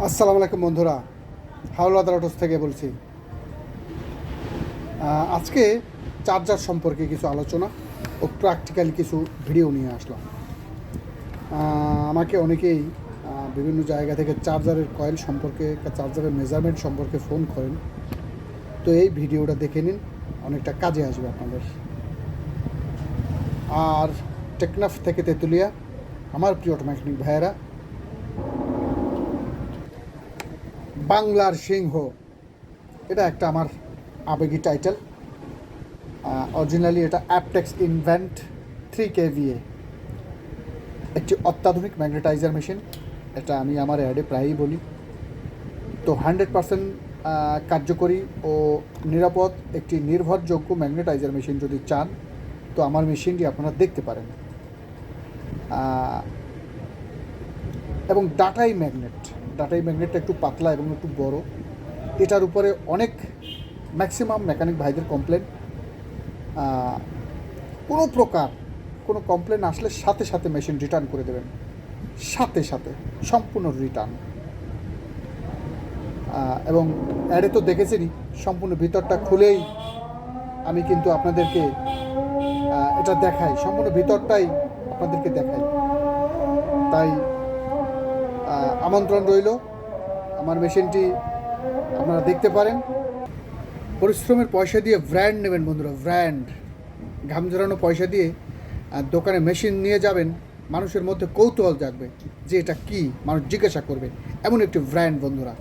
আসসালামু আলাইকুম বন্ধুরা হাওলাদার অটোস থেকে বলছি। আজকে চার্জার সম্পর্কে কিছু আলোচনা ও প্র্যাকটিক্যাল কিছু ভিডিও নিয়ে আসলাম। আমাকে অনেকেই বিভিন্ন জায়গা থেকে চার্জারের কয়েল সম্পর্কে চার্জারের মেজারমেন্ট সম্পর্কে ফোন করেন। তো এই ভিডিওটা দেখে নিন, অনেকটা কাজে আসবে আপনাদের। আর টেকনাফ থেকে তেঁতুলিয়া, আমার প্রিয় অটোমেটিক ভাইয়েরা বাংলার সিংহ। এটা একটা আমার আবেগী টাইটেল অরিজিনালি এটা Aptex invent three K KVA একটি অত্যাধুনিক ম্যাগনেটাইজার মেশিন এটা আমি আমার অ্যাডে প্রায়ই বলি। তো হান্ড্রেড পারসেন্ট কার্যকরী ও নিরাপদ একটি নির্ভরযোগ্য ম্যাগনেটাইজার মেশিন যদি চান, তো আমার মেশিনটি আপনারা দেখতে পারেন। এবং ডাটাই ম্যাগনেট ডাটাই ম্যাগনেটটা একটু পাতলা এবং একটু বড়। এটার উপরে অনেক ম্যাক্সিমাম মেকানিক ভাইদের কমপ্লেন কোনো প্রকার কোনো কমপ্লেন আসলে সাথে সাথে মেশিন রিটার্ন করে দেবেন। সাথে সাথে, সম্পূর্ণ রিটার্ন এবং অ্যাডে তো দেখেছেনই, সম্পূর্ণ ভিতরটা খুলেই আমি কিন্তু আপনাদেরকে এটা দেখাই। সম্পূর্ণ ভিতরটাই আপনাদেরকে দেখাই। তাই আমন্ত্রণ রইল। আমার মেশিনটি আপনারা দেখতে পারেন। পরিশ্রমের পয়সা দিয়ে ব্র্যান্ড নেবেন বন্ধুরা, ব্র্যান্ড। ঘাম ঝরানো পয়সা দিয়ে দোকানে মেশিন নিয়ে যাবেন। মানুষের মধ্যে কৌতূহল জাগবে যে এটা কি? মানুষ জিজ্ঞাসা করবে। এমন একটি ব্র্যান্ড বন্ধুরা।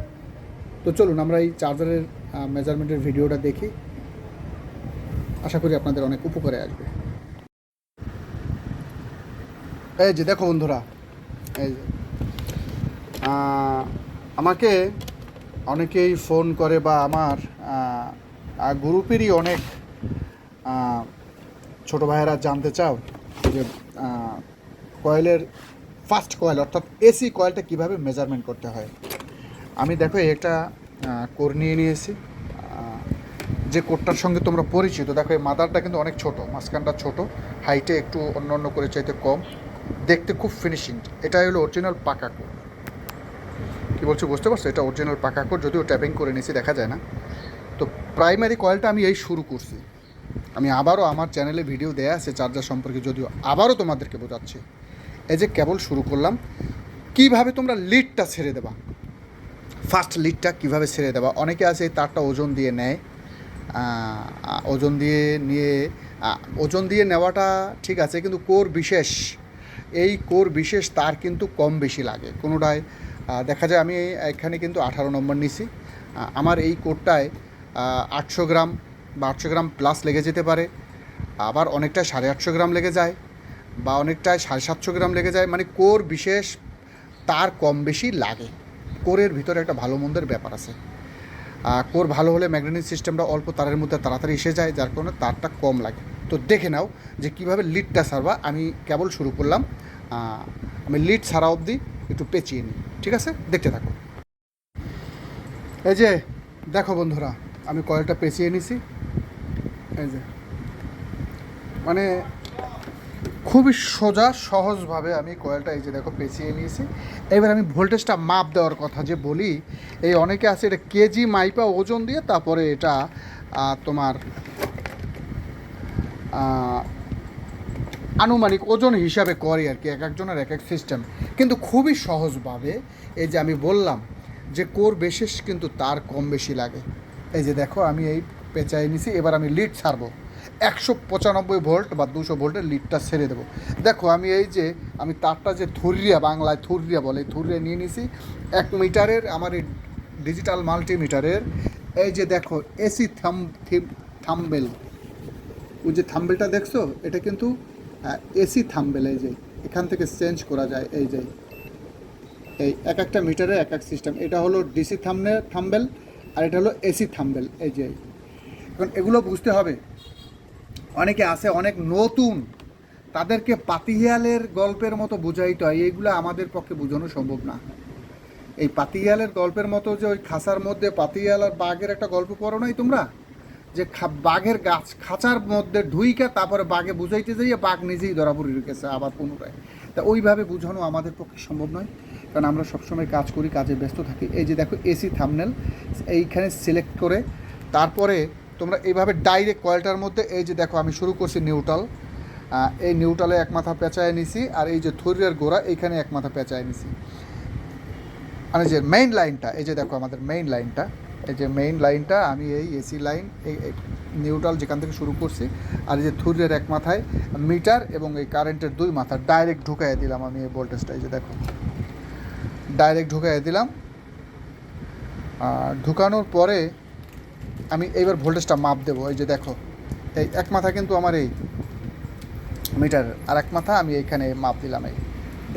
তো চলুন, আমরা এই চার্জারের মেজারমেন্টের ভিডিওটা দেখি। আশা করি আপনাদের অনেক উপকারে আসবে। এই যে দেখো বন্ধুরা, এই যে আমাকে অনেকেই ফোন করে বা আমার গ্রুপেরই অনেক ছোট ভাইয়েরা জানতে চাও যে কয়েলের ফার্স্ট কয়েল অর্থাৎ এসি কয়েলটা কীভাবে মেজারমেন্ট করতে হয়। আমি দেখো একটা কোর নিয়ে নিয়েছি। যে কোরটার সঙ্গে তোমরা পরিচিত, দেখো, এই মাদারটা কিন্তু অনেক ছোট, মাঝখানটা ছোট হাইটে একটু অন্য অন্য করে চাইতে কম, দেখতে খুব ফিনিশিং এটা হলো অরিজিনাল পাকা কোর কী বলছো, বুঝতে পারছ? এটা অরিজিনাল পাকা কোর যদিও ট্যাপিং করে নিয়েছি দেখা যায় না। তো প্রাইমারি কয়েলটা আমি এই শুরু করছি। আমি আবারও আমার চ্যানেলে ভিডিও দেয়া আছে চার্জার সম্পর্কে, যদিও আবারও তোমাদেরকে বোঝাচ্ছি। এই যে কেবল শুরু করলাম, কীভাবে তোমরা লিডটা ছেড়ে দেবা? ফার্স্ট লিডটা কীভাবে ছেড়ে দেবা? অনেকে আছে, এই তারটা ওজন দিয়ে নেয়। ওজন দিয়ে নিয়ে ওজন দিয়ে নেওয়াটা ঠিক আছে, কিন্তু কোর বিশেষ। এই কোর বিশেষ তার কিন্তু কম বেশি লাগে। কোনোটায় দেখা যায় আমি এখানে কিন্তু আঠারো নম্বর নিছি। আমার এই কোরটায় আটশো গ্রাম বা আটশো গ্রাম প্লাস লেগে যেতে পারে। আবার অনেকটায় সাড়ে আটশো গ্রাম লেগে যায় বা অনেকটায় সাড়ে সাতশো গ্রাম লেগে যায়। মানে কোর বিশেষ তার কম বেশি লাগে। কোরের ভিতরে একটা ভালো মন্দের ব্যাপার আছে। কোর ভালো হলে ম্যাগনেটিক সিস্টেমটা অল্প তারের মধ্যে তাড়াতাড়ি এসে যায়, যার কারণে তারটা কম লাগে। তো দেখে নাও যে কীভাবে লিডটা সারবা। আমি কেবল শুরু করলাম। আমি লিড সারা অবধি একটু পেঁচিয়ে নিই, ঠিক আছে? দেখতে থাকো এই যে, দেখো বন্ধুরা, আমি কয়েলটা পেঁচিয়ে নিছি। এই যে মানে খুবই সোজা, সহজভাবে আমি কয়েলটা এই যে দেখো পেঁচিয়ে নিয়েছি। এবার আমি ভোল্টেজটা মাপ দেওয়ার কথা যে বলি, এই অনেকে আছে, এটা কেজি মাইপা ওজন দিয়ে, তারপরে এটা তোমার আনুমানিক ওজন হিসাবে করে আর কি, এক একজনের এক এক সিস্টেম কিন্তু খুবই সহজভাবে এই যে আমি বললাম যে কোর বিশেষ কিন্তু তার কম বেশি লাগে। এই যে দেখো, আমি এই পেঁচাই নিছি, এবার আমি লিড ছাড়বো। একশো পঁচানব্বই ভোল্ট বা দুশো ভোল্টের লিডটা ছেড়ে দেবো। দেখো, আমি এই যে, আমি তারটা যে থুরিয়া, বাংলায় থুরিয়া বলে, থুরিয়া নিয়ে নিছি। এক মিটারের আমার এই ডিজিটাল মাল্টিমিটারের এই যে দেখো, এসি থাম, থাম্বেল। ওই যে থাম্বেলটা দেখছ, এটা কিন্তু এসি থামবেল, এই যে, এখান থেকে চেঞ্জ করা যায়, এই যে, এই এক একটা মিটারে এক এক সিস্টেম। এটা হলো ডিসি থামনে থামবেল, আর এটা হলো এসি থামবেল, এই যে। এখন এগুলো বুঝতে হবে। অনেকে আছে, অনেক নতুন, তাদেরকে পাতিহিয়ালের গল্পের মতো বুঝাইতে হয় এইগুলো আমাদের পক্ষে বোঝানো সম্ভব না। এই পাতিহিয়ালের গল্পের মতো যে ওই খাসার মধ্যে পাতিহিয়াল আর বাঘের একটা গল্প পড়ো নাই তোমরা? যে বাঘের গাছ খাঁচার মধ্যে ঢুইকা তারপরে বাঘে বুঝাইতে যাইয়ে বাঘ নিজেই ধরা পড়ে রেখেছে আবার পুনরায়। তা ওইভাবে বোঝানো আমাদের পক্ষে সম্ভব নয়, কারণ আমরা সবসময় কাজ করি, কাজে ব্যস্ত থাকি। এই যে দেখো, এসি থামনেল, এইখানে সিলেক্ট করে তারপরে তোমরা এইভাবে ডাইরেক্ট কয়েলটার মধ্যে, এই যে দেখো, আমি শুরু করছি নিউট্রাল এই নিউট্রালে এক মাথা পেঁচায় নিছি, আর এই যে থরিয়ার গোড়া, এইখানে এক মাথা পেঁচায় নিছি। মানে যে মেইন লাইনটা এই যে দেখো, আমাদের মেইন লাইনটা এই যে মেইন লাইনটা আমি এই এসি লাইন এই নিউট্রাল যেখান থেকে শুরু করছি, আর এই যে থুরের এক মাথায় মিটার এবং এই কারেন্টের দুই মাথা ডাইরেক্ট ঢুকাই দিলাম আমি এই ভোল্টেজটা এই যে দেখো। ডাইরেক্ট ঢুকাই দিলাম। আর ঢুকানোর পরে আমি এইবার ভোল্টেজটা মাপ দেবো, এই যে দেখো। এই এক মাথা কিন্তু আমার এই মিটার আর এক মাথা আমি এইখানে মাপ দিলাম এই।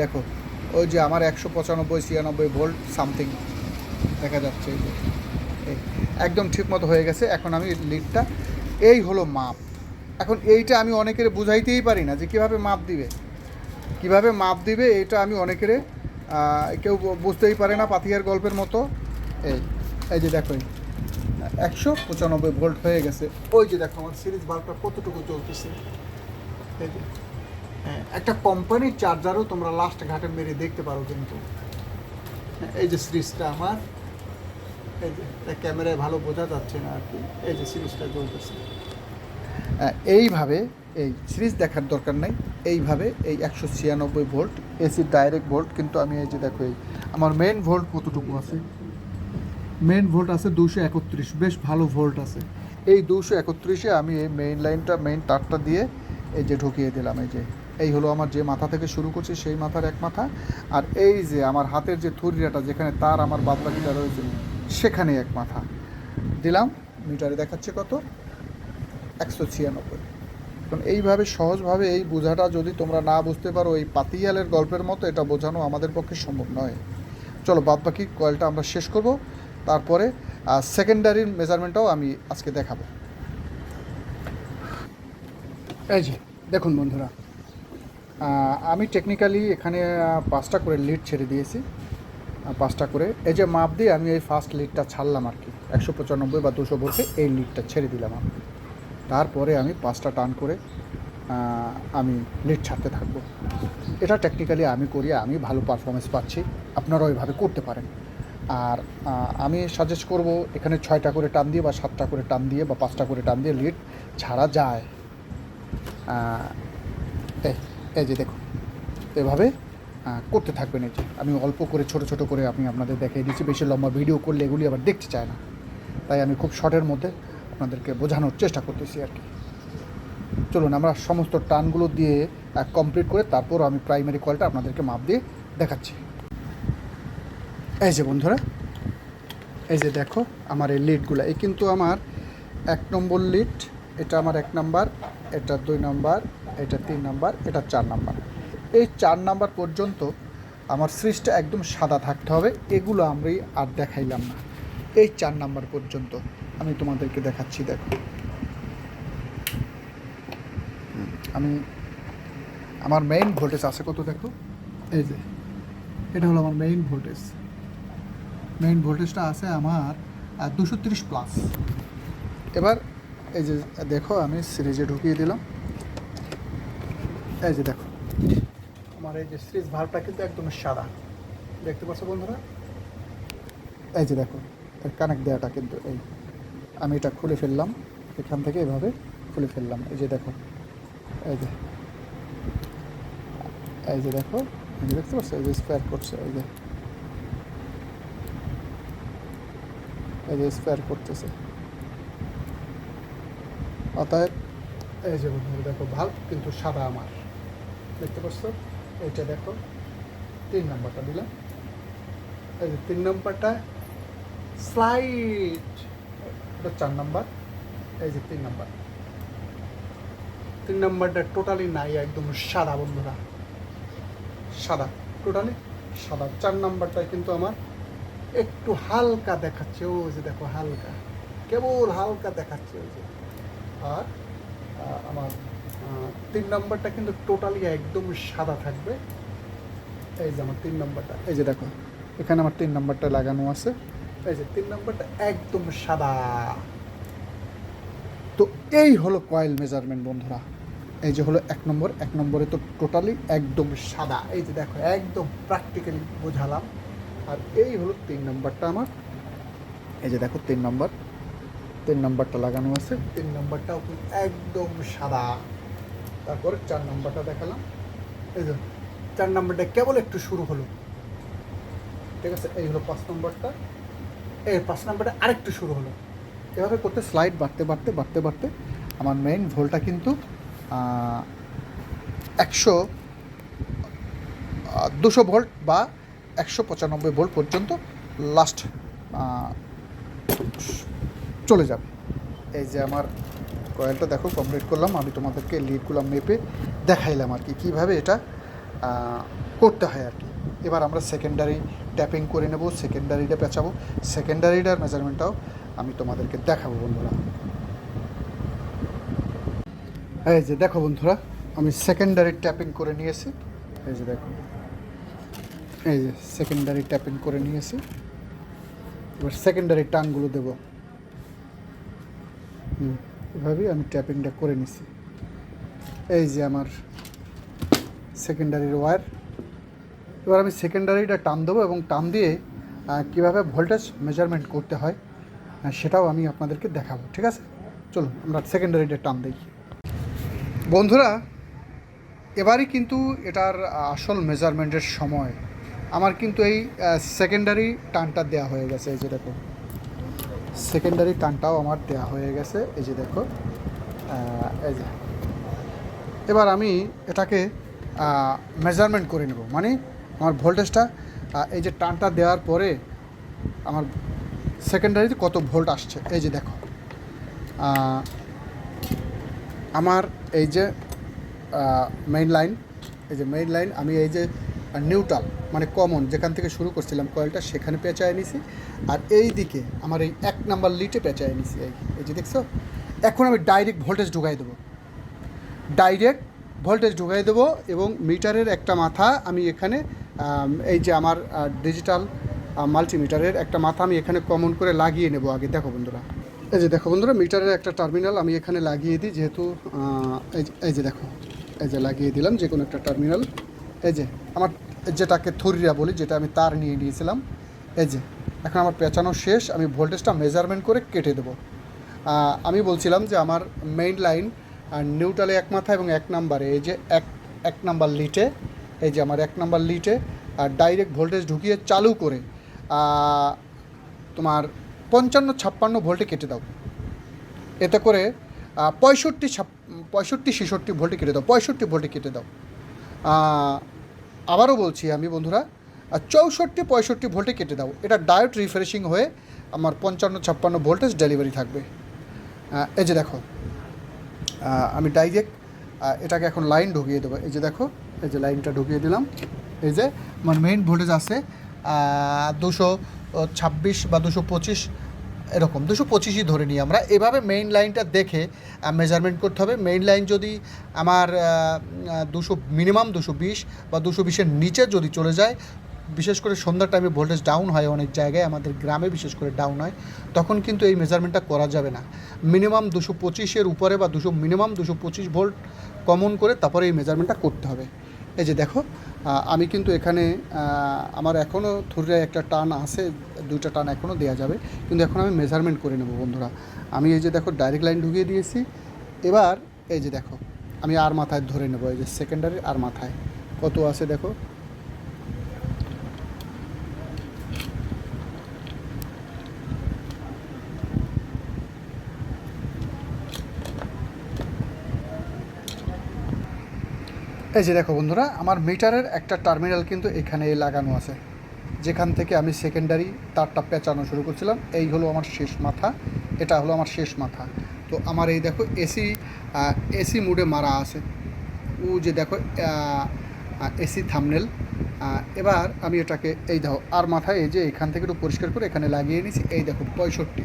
দেখো, ওই যে আমার একশো পঁচানব্বই, ছিয়ানব্বই ভোল্ট সামথিং দেখা যাচ্ছে এই যে। একদম ঠিক মতো হয়ে গেছে, এখন আমি লিডটা এই হলো মাপ। এখন এইটা আমি অনেকের বুঝাইতেই পারি না যে কীভাবে মাপ দিবে। কীভাবে মাপ দিবে এইটা আমি অনেকের কেউ বুঝতেই পারে না পাতিয়ার গল্পের মতো। এই এই যে দেখো, একশো পঁচানব্বই ভোল্ট হয়ে গেছে। ওই যে দেখো আমার সিরিজ বাল্বটা কতটুকু চলতেছে এই যে হ্যাঁ একটা কোম্পানির চার্জারও তোমরা লাস্ট ঘাটে মেরে দেখতে পারো কিন্তু। এই যে সিরিজটা আমার এই যে ক্যামেরায় ভালো বোঝা যাচ্ছে না আর কি, এই যে সিরিজটা চলতেছে। এইভাবে এই সিরিজ দেখার দরকার নাই, এইভাবে এই একশো ছিয়ানব্বই ভোল্ট এসি ডাইরেক্ট ভোল্ট, কিন্তু আমি এই যে দেখো এই, আমার মেন ভোল্ট কতটুকু আছে? মেন ভোল্ট আছে দুশো একত্রিশ, বেশ ভালো ভোল্ট আছে। এই দুশো একত্রিশে আমি এই মেইন লাইনটা মেইন তারটা দিয়ে এই যে ঢুকিয়ে দিলাম, এই যে, এই হলো আমার যে মাথা থেকে শুরু করছি সেই মাথার এক মাথা। আর এই যে আমার হাতের যে থুরিয়াটা যেখানে তার আমার বাদবাকিটা রয়েছে সেখানে এক মাথা। দিলাম, মিটারে দেখাচ্ছে কত? একশো ছিয়ানব্বই। কারণ এইভাবে সহজভাবে এই বোঝাটা যদি তোমরা না বুঝতে পারো, এই পাতিয়ালের গল্পের মতো এটা বোঝানো আমাদের পক্ষে সম্ভব নয়। চলো বাদ বাকি কয়েলটা আমরা শেষ করব। তারপরে সেকেন্ডারির মেজারমেন্টটাও আমি আজকে দেখাবো। এই যে, দেখুন বন্ধুরা আমি টেকনিক্যালি এখানে পাঁচটা করে লিড ছেড়ে দিয়েছি। পাঁচটা করে। এই যে মাপ দিয়ে আমি এই ফার্স্ট লিডটা ছাড়লাম আর কি। একশো পঁচানব্বই বা দুশো ভোল্টে এই লিডটা ছেড়ে দিলাম আমি। তারপরে আমি পাঁচটা টান করে আমি লিড ছাড়তে থাকব। এটা টেকনিক্যালি আমি করি আমি ভালো পারফরমেন্স পাচ্ছি। আপনারা ওইভাবে করতে পারেন। আর আমি সাজেস্ট করব এখানে ছয়টা করে টান দিয়ে বা সাতটা করে টান দিয়ে বা পাঁচটা করে টান দিয়ে লিড ছাড়া যায়। এই যে দেখুন। এভাবে করতে থাকবেন যে। আমি অল্প করে, ছোট ছোট করে আমি আপনাদের দেখিয়ে দিচ্ছি। বেশি লম্বা ভিডিও করলে এগুলি আবার দেখতে চায় না। তাই আমি খুব শর্টের মধ্যে আপনাদেরকে বোঝানোর চেষ্টা করতেছি আর কি। চলুন, আমরা সমস্ত টানগুলো দিয়ে কমপ্লিট করে তারপর আমি প্রাইমারি কলটা আপনাদেরকে মাপ দিয়ে দেখাচ্ছি। এই যে বন্ধুরা, এই যে দেখো আমার এই লিডগুলো এই কিন্তু আমার এক নম্বর লিড এটা আমার এক নাম্বার এটা দুই নাম্বার এটা তিন নাম্বার এটা চার নাম্বার এই চার নাম্বার পর্যন্ত আমার সিরিজটা একদম সাদা থাকতে হবে, এগুলো আমি আর দেখাইলাম না। এই চার নাম্বার পর্যন্ত আমি তোমাদেরকে দেখাচ্ছি, দেখো। আমি, আমার মেইন ভোল্টেজ আছে কত দেখো? এই যে, এটা হলো আমার মেইন ভোল্টেজ মেইন ভোল্টেজটা আছে আমার দুশো তিরিশ প্লাস এবার, এই যে, দেখো আমি সিরিজে ঢুকিয়ে দিলাম। এই যে, দেখো। আমার এই যে সিরিজ ভালটা কিন্তু একদম সাদা। দেখতে পাচ্ছ বন্ধুরা? এই যে দেখো, এর কানেক্ট দেওয়াটা কিন্তু এই। আমি এটা খুলে ফেললাম, এখান থেকে এভাবে খুলে ফেললাম। এই যে দেখো, এই যে এই যে দেখো দেখতে পাচ্ছ? এই যে স্পেয়ার করছে, এই যে। এই যে স্পেয়ার করতেছে। অতএব, এই যে বন্ধুরা, দেখো ভালো কিন্তু সাদা আমার। দেখতে পাচ্ছ? এইটা দেখো, তিন নাম্বারটা দিলাম। এই যে তিন নাম্বারটা স্লাইড এটা চার নাম্বার, এই যে তিন নাম্বার। তিন নাম্বারটা টোটালি নাই, একদম সাদা বন্ধুরা। সাদা টোটালি সাদা। চার নাম্বারটা কিন্তু আমার একটু হালকা দেখাচ্ছে, ও যে দেখো হালকা, কেবল হালকা দেখাচ্ছে ওই যে। আর আমার তিন নম্বরটা কিন্তু টোটালি একদম সাদা থাকবে। এই যে আমার তিন নম্বরটা, এই যে দেখো, এখানে আমার তিন নম্বরটা লাগানো আছে। এই যে তিন নম্বরটা একদম সাদা। তো এই হলো কয়েল মেজারমেন্ট বন্ধুরা। এই যে হলো এক নম্বর, এক নম্বরে তো টোটালি একদম সাদা। এই যে দেখো, একদম প্র্যাকটিক্যালি বোঝালাম। আর এই হলো তিন নম্বরটা আমার। এই যে দেখো, তিন নম্বর, তিন নম্বরটা লাগানো আছে। তিন নম্বরটাও একদম সাদা। তারপরে চার নম্বরটা দেখালাম। এই যে, চার নম্বরটা কেবল একটু শুরু হলো। ঠিক আছে, এই হলো পাঁচ নম্বরটা। এই পাঁচ নম্বরটা আরেকটু শুরু হলো। এভাবে করতে স্লাইড বাড়তে বাড়তে বাড়তে বাড়তে আমার মেইন ভোলটা কিন্তু একশো দুশো ভোল্ট বা একশো পঁচানব্বই ভোল্ট পর্যন্ত লাস্ট চলে যাবে। এই যে আমার কয়েলটা দেখো কমপ্লিট করলাম। আমি তোমাদেরকে লিডগুলো মেপে দেখাইলাম আর কি, কীভাবে এটা করতে হয় আর কি। এবার আমরা সেকেন্ডারি ট্যাপিং করে নেব সেকেন্ডারিটা পেঁচাবো। সেকেন্ডারিটার মেজারমেন্টটাও আমি তোমাদেরকে দেখাবো বন্ধুরা। এই যে দেখো বন্ধুরা, আমি সেকেন্ডারি ট্যাপিং করে নিয়েছি। এই যে দেখো, এই যে সেকেন্ডারি ট্যাপিং করে নিয়েছি। এবার সেকেন্ডারি টানগুলো দেবো। হুম। এভাবেই আমি ট্যাপিংটা করে নিছি। এই যে আমার সেকেন্ডারির ওয়্যার এবার আমি সেকেন্ডারিটা টান দেবো এবং টান দিয়ে কীভাবে ভোল্টেজ মেজারমেন্ট করতে হয় সেটাও আমি আপনাদেরকে দেখাবো, ঠিক আছে? চলুন, আমরা সেকেন্ডারিটা টান দিই। বন্ধুরা, এবারই কিন্তু এটার আসল মেজারমেন্টের সময়। আমার কিন্তু এই সেকেন্ডারি টানটা দেওয়া হয়ে গেছে, এই যে দেখো সেকেন্ডারি টানটাও আমার দেওয়া হয়ে গেছে, এই যে দেখো। এই যে। এবার আমি এটাকে মেজারমেন্ট করে নেব। মানে আমার ভোল্টেজটা এই যে টানটা দেওয়ার পরে আমার সেকেন্ডারিতে কত ভোল্ট আসছে। এই যে দেখো। আমার এই যে মেইন লাইন এই যে মেইন লাইন আমি এই যে নিউট্রাল মানে কমন যেখান থেকে শুরু করছিলাম কয়েলটা সেখানে পেঁচায় নিছি। আর এই দিকে আমার এই এক নাম্বার লিটে পেঁচায় নিছি, এই এই যে দেখছ? এখন আমি ডাইরেক্ট ভোল্টেজ ঢুকাই দেবো। ডাইরেক্ট ভোল্টেজ ঢুকাই দেবো এবং মিটারের একটা মাথা আমি এখানে এই যে আমার ডিজিটাল মাল্টিমিটারের একটা মাথা আমি এখানে কমন করে লাগিয়ে নেব আগে। দেখো বন্ধুরা। এই যে দেখো বন্ধুরা, মিটারের একটা টার্মিনাল আমি এখানে লাগিয়ে দিই, যেহেতু এই যে- এই যে দেখো, এই যে লাগিয়ে দিলাম যে কোনো একটা টার্মিনাল এই যে, আমার যেটাকে থুরিয়া বলি, যেটা আমি তার নিয়ে নিয়েছিলাম। এই যে, এখন আমার পেঁচানো শেষ, আমি ভোল্টেজটা মেজারমেন্ট করে কেটে দেবো। আমি বলছিলাম যে আমার মেইন লাইন নিউট্রালে এক মাথা এবং এক নাম্বারে এই যে এক এক নাম্বার লিটে এই যে আমার এক নাম্বার লিটে আর ডাইরেক্ট ভোল্টেজ ঢুকিয়ে চালু করে তোমার পঞ্চান্ন ছাপ্পান্ন ভোল্টে কেটে দাও। এতে করে পঁয়ষট্টি ছাপ, পঁয়ষট্টি, ছেষট্টি ভোল্টে কেটে দাও, পঁয়ষট্টি ভোল্টে কেটে দাও। আবারও বলছি আমি, বন্ধুরা, আর চৌষট্টি, পঁয়ষট্টি ভোল্টে কেটে দাও। এটা ডায়োড রিফ্রেশিং হয়ে আমার পঞ্চান্ন, ছাপ্পান্ন ভোল্টেজ ডেলিভারি থাকবে। এই যে দেখো আমি ডাইরেক্ট এটাকে এখন লাইন ঢুকিয়ে দেবো। এই যে দেখো, এই যে লাইনটা ঢুকিয়ে দিলাম। এই যে আমার মেইন ভোল্টেজ আছে দুশো ছাব্বিশ বা দুশো পঁচিশ এরকম। দুশো পঁচিশই ধরে নিই আমরা। এভাবে মেইন লাইনটা দেখে মেজারমেন্ট করতে হবে। মেইন লাইন যদি আমার দুশো মিনিমাম দুশো বিশ বা দুশো বিশের নিচে যদি চলে যায়, বিশেষ করে সন্ধ্যার টাইমে ভোল্টেজ ডাউন হয় অনেক জায়গায়, আমাদের গ্রামে বিশেষ করে ডাউন হয়, তখন কিন্তু এই মেজারমেন্টটা করা যাবে না। মিনিমাম দুশো পঁচিশের উপরে বা দুশো মিনিমাম দুশো পঁচিশ ভোল্ট কমন করে তারপরে এই মেজারমেন্টটা করতে হবে। এই যে দেখো আমি কিন্তু এখানে আমার এখনও থুরিয়ায় একটা টান আছে, দুইটা টান এখনও দেওয়া যাবে। কিন্তু এখন আমি মেজারমেন্ট করে নেব বন্ধুরা। আমি এই যে দেখো ডাইরেক্ট লাইন ঢুকিয়ে দিয়েছি। এবার এই যে দেখো, আমি আর মাথায় ধরে নেব, এই যে সেকেন্ডারি আর মাথায়। কত আছে দেখো? এই যে দেখো বন্ধুরা, আমার মিটারের একটা টার্মিনাল কিন্তু এখানে লাগানো আছে। যেখান থেকে আমি সেকেন্ডারি তারটা পেঁচানো শুরু করছিলাম, এই হলো আমার শেষ মাথা, এটা হলো আমার শেষ মাথা। তো আমার এই দেখো এসি এসি মুডে মারা আছে। ও যে দেখো এসি থামনেল এবার আমি এটাকে, এই দেখো, আর মাথায় এই যে এখান থেকে একটু পরিষ্কার করে এখানে লাগিয়ে নিয়েছি, এই দেখো পঁয়ষট্টি।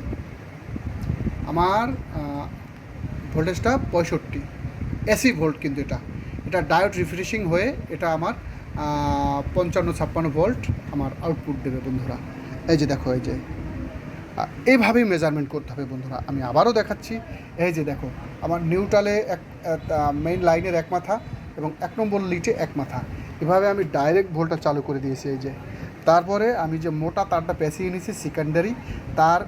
আমার ভোল্টেজটা পঁয়ষট্টি। এসি ভোল্ট কিন্তু এটা। এটা ডায়োড রিফ্রেশিং হয়ে এটা আমার পঞ্চান্ন ছাপ্পান্ন ভোল্ট আমার আউটপুট দেবে বন্ধুরা। এই যে দেখো, এই যে এইভাবেই মেজারমেন্ট করতে হবে বন্ধুরা। আমি আবারও দেখাচ্ছি, এই যে দেখো, আমার নিউট্রালে এক মেইন লাইনের এক মাথা এবং এক নম্বর লিটে এক মাথা। এভাবে আমি ডাইরেক্ট ভোল্টটা চালু করে দিয়েছি, এই যে। তারপরে আমি যে মোটা তারটা পেঁচিয়ে নিয়েছি সেকেন্ডারি তার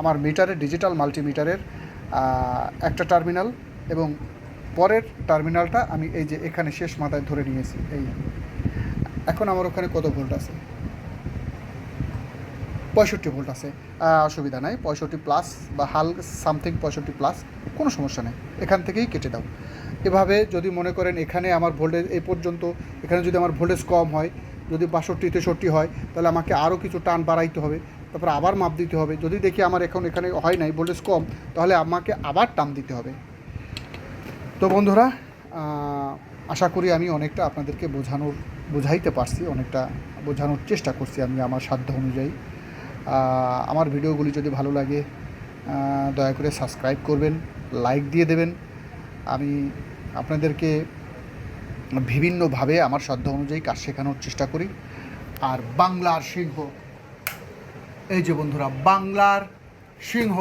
আমার মিটারের ডিজিটাল মাল্টিমিটারের একটা টার্মিনাল এবং পরের টার্মিনালটা আমি এই যে এখানে শেষ মাথায় ধরে নিয়েছি, এই এখন আমার ওখানে কত ভোল্ট আছে? পঁয়ষট্টি ভোল্ট আছে। অসুবিধা নাই, পঁয়ষট্টি প্লাস বা হাল সামথিং পঁয়ষট্টি প্লাস কোনো সমস্যা নেই, এখান থেকেই কেটে দাও। এভাবে যদি মনে করেন এখানে আমার ভোল্টেজ, এই পর্যন্ত এখানে যদি আমার ভোল্টেজ কম হয়, যদি বাষট্টি, তেষট্টি হয়, তাহলে আমাকে আরও কিছু টান বাড়াইতে হবে, তারপর আবার মাপ দিতে হবে। যদি দেখি আমার এখন এখানে হয় নাই, ভোল্টেজ কম, তাহলে আমাকে আবার টান দিতে হবে। তো বন্ধুরা আশা করি আমি অনেকটা আপনাদেরকে বোঝানোর, বোঝাইতে পারছি, অনেকটা বোঝানোর চেষ্টা করছি আমি আমার সাধ্য অনুযায়ী। আমার ভিডিওগুলি যদি ভালো লাগে দয়া করে সাবস্ক্রাইব করবেন, লাইক দিয়ে দেবেন। আমি আপনাদেরকে বিভিন্নভাবে আমার সাধ্য অনুযায়ী কাজ শেখানোর চেষ্টা করি। আর বাংলার সিংহ, এই যে বন্ধুরা, বাংলার সিংহ,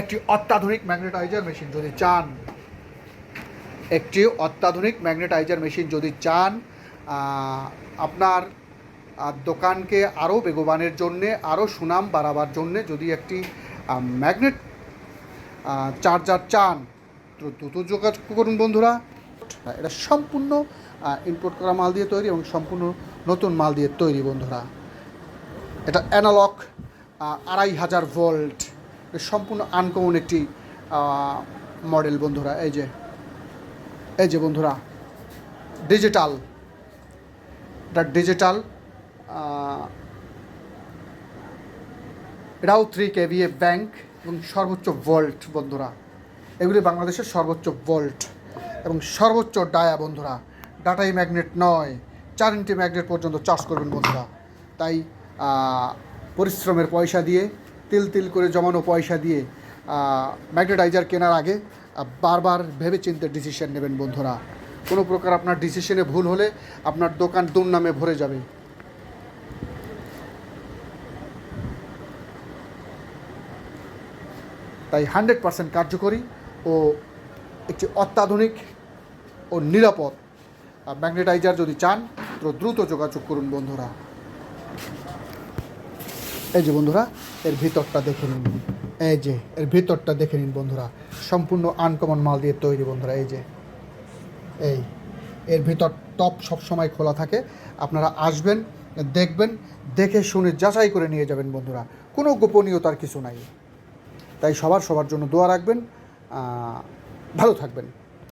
একটি অত্যাধুনিক ম্যাগনেটাইজার মেশিন। যদি চান একটি অত্যাধুনিক ম্যাগনেটাইজার মেশিন যদি চান আপনার দোকানকে আরও বেগবানের জন্যে, আরও সুনাম বাড়াবার জন্যে যদি একটি ম্যাগনেট চার্জার চান দ্রুত যোগাযোগ করুন বন্ধুরা। এটা সম্পূর্ণ ইম্পোর্ট করা মাল দিয়ে তৈরি এবং সম্পূর্ণ নতুন মাল দিয়ে তৈরি বন্ধুরা। এটা অ্যানালগ আড়াই হাজার ভোল্ট সম্পূর্ণ আনকমন একটি মডেল বন্ধুরা, এই যে। এই যে বন্ধুরা ডিজিটাল এটা ডিজিটাল এটাও থ্রি কেভিএ ব্যাংক এবং সর্বোচ্চ ভোল্ট বন্ধুরা। এগুলি বাংলাদেশের সর্বোচ্চ ভোল্ট এবং সর্বোচ্চ ডায়া বন্ধুরা। ডাটাই ম্যাগনেট নয়, চার ইঞ্চি ম্যাগনেট পর্যন্ত চার্জ করবেন বন্ধুরা। তাই পরিশ্রমের পয়সা দিয়ে, তিল তিল করে জমানো পয়সা দিয়ে ম্যাগনেটাইজার কেনার আগে বারবার ভেবে চিন্তে ডিসিশন নেবেন বন্ধুরা। কোনো প্রকার আপনার ডিসিশনে ভুল হলে আপনার দোকান দুর্নামে ভরে যাবে। তাই হান্ড্রেড পার্সেন্ট কার্যকরী ও একটি অত্যাধুনিক ও নিরাপদ ম্যাগনেটাইজার যদি চান, তো দ্রুত যোগাযোগ করুন বন্ধুরা। এই যে বন্ধুরা, এর ভিতরটা দেখে নিন। এই যে, এর ভিতরটা দেখে নিন বন্ধুরা। সম্পূর্ণ আনকমন মাল দিয়ে তৈরি বন্ধুরা, এই যে। এই, এর ভিতর টপ সব সময় খোলা থাকে। আপনারা আসবেন, দেখবেন, দেখে শুনে যাচাই করে নিয়ে যাবেন বন্ধুরা। কোনো গোপনীয়তার কিছু নাই। তাই সবার সবার জন্য দোয়া রাখবেন। ভালো থাকবেন।